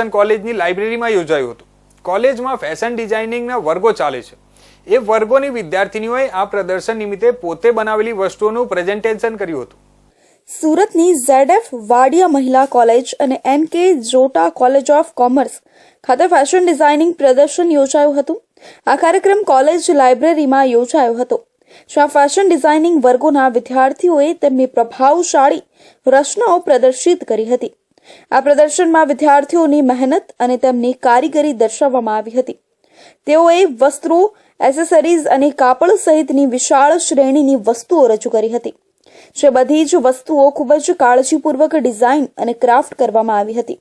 પ્રદર્શન કોલેજની લાઇબ્રેરીમાં યોજાયું હતું. કોલેજમાં ફેશન ડિઝાઇનિંગના વર્ગો ચાલે છે. એ વર્ગોની વિદ્યાર્થીનીઓએ આ પ્રદર્શન નિમિત્તે પોતે બનાવેલી વસ્તુઓનું પ્રેઝન્ટેશન કર્યું હતું. સુરતની ઝેડએફ વાડિયા મહિલા કોલેજ અને N K Jhota college of commerce ખાતે ફેશન ડિઝાઇનિંગ પ્રદર્શન યોજાયું હતું. આ કાર્યક્રમ કોલેજ લાઇબ્રેરીમાં યોજાયો હતો. જ્યાં ફેશન ડિઝાઇનિંગ વર્ગોના વિદ્યાર્થીઓએ તેમની પ્રભાવશાળી રચનાઓ પ્રદર્શિત કરી હતી. આ પ્રદર્શનમાં વિદ્યાર્થીઓની મહેનત અને તેમની કારીગરી દર્શાવવામાં આવી હતી. તેઓએ વસ્ત્રો, એસેસરીઝ અને કાપડ સહિતની વિશાળ શ્રેણીની વસ્તુઓ રજૂ કરી હતી. જે બધી જ વસ્તુઓ ખૂબ જ કાળજીપૂર્વક ડિઝાઇન અને ક્રાફ્ટ કરવામાં આવી હતી.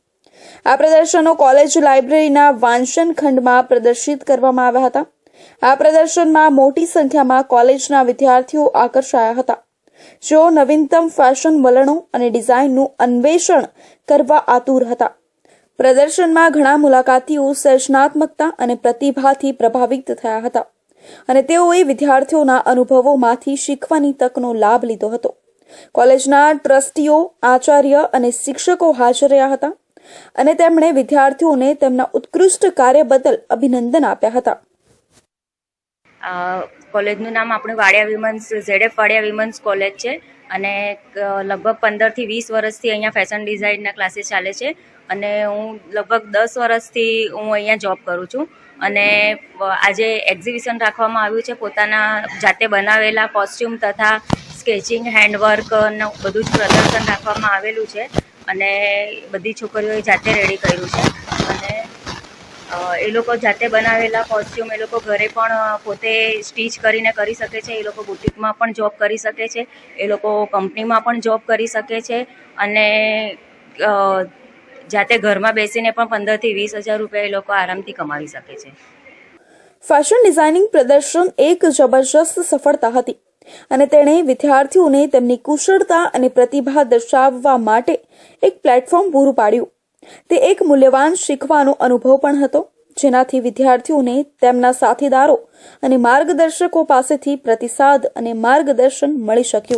આ પ્રદર્શનો કોલેજ લાઇબ્રેરીના વાંચન ખંડમાં પ્રદર્શિત કરવામાં આવ્યા હતા. આ પ્રદર્શનમાં મોટી સંખ્યામાં કોલેજના વિદ્યાર્થીઓ આકર્ષાયા હતા. જેઓ નવીનતમ ફેશન વલણો અને ડિઝાઇનનું અન્વેષણ કરવા આતુર હતા. પ્રદર્શનમાં ઘણા મુલાકાતીઓ સર્જનાત્મકતા અને પ્રતિભાથી પ્રભાવિત થયા હતા અને તેઓએ વિદ્યાર્થીઓના અનુભવોમાંથી શીખવાની તકનો લાભ લીધો હતો. કોલેજના ટ્રસ્ટીઓ, આચાર્ય અને શિક્ષકો હાજર રહ્યા હતા અને તેમણે વિદ્યાર્થીઓને તેમના ઉત્કૃષ્ટ કાર્ય બદલ અભિનંદન આપ્યા હતા. કોલેજનું નામ આપણું વાડિયા વિમન્સ ઝેડેફ વાડિયા વિમન્સ કોલેજ છે. અને લગભગ પંદરથી વીસ વર્ષથી અહીંયા ફેશન ડિઝાઇનના ક્લાસીસ ચાલે છે. અને હું લગભગ દસ વર્ષથી હું અહીંયા જોબ કરું છું. અને આજે એક્ઝિબિશન રાખવામાં આવ્યું છે. પોતાના જાતે બનાવેલા કોસ્ટ્યુમ તથા સ્કેચિંગ હેન્ડવર્કનું બધું જ પ્રદર્શન રાખવામાં આવેલું છે. અને બધી છોકરીઓએ જાતે રેડી કર્યું છે. અને એ લોકો જાતે બનાવેલા કોસ્ટ્યુમ એ લોકો ઘરે પણ પોતે સ્ટીચ કરીને કરી શકે છે, એ લોકો બુટિકમાં પણ જોબ કરી શકે છે, એ લોકો કંપનીમાં પણ જોબ કરી શકે છે, અને જાતે ઘરમાં બેસીને પણ પંદરથી વીસ હજાર રૂપિયા એ લોકો આરામથી કમાવી શકે છે. ફેશન ડિઝાઇનિંગ પ્રદર્શન એક જબરજસ્ત સફળતા હતી અને તેણે વિદ્યાર્થીઓને તેમની કુશળતા અને પ્રતિભા દર્શાવવા માટે એક પ્લેટફોર્મ પૂરું પાડ્યું. તે એક મૂલ્યવાન શીખવાનો અનુભવ પણ હતો, જેનાથી વિદ્યાર્થીઓને તેમના સાથીદારો અને માર્ગદર્શકો પાસેથી પ્રતિસાદ અને માર્ગદર્શન મળી શક્યું.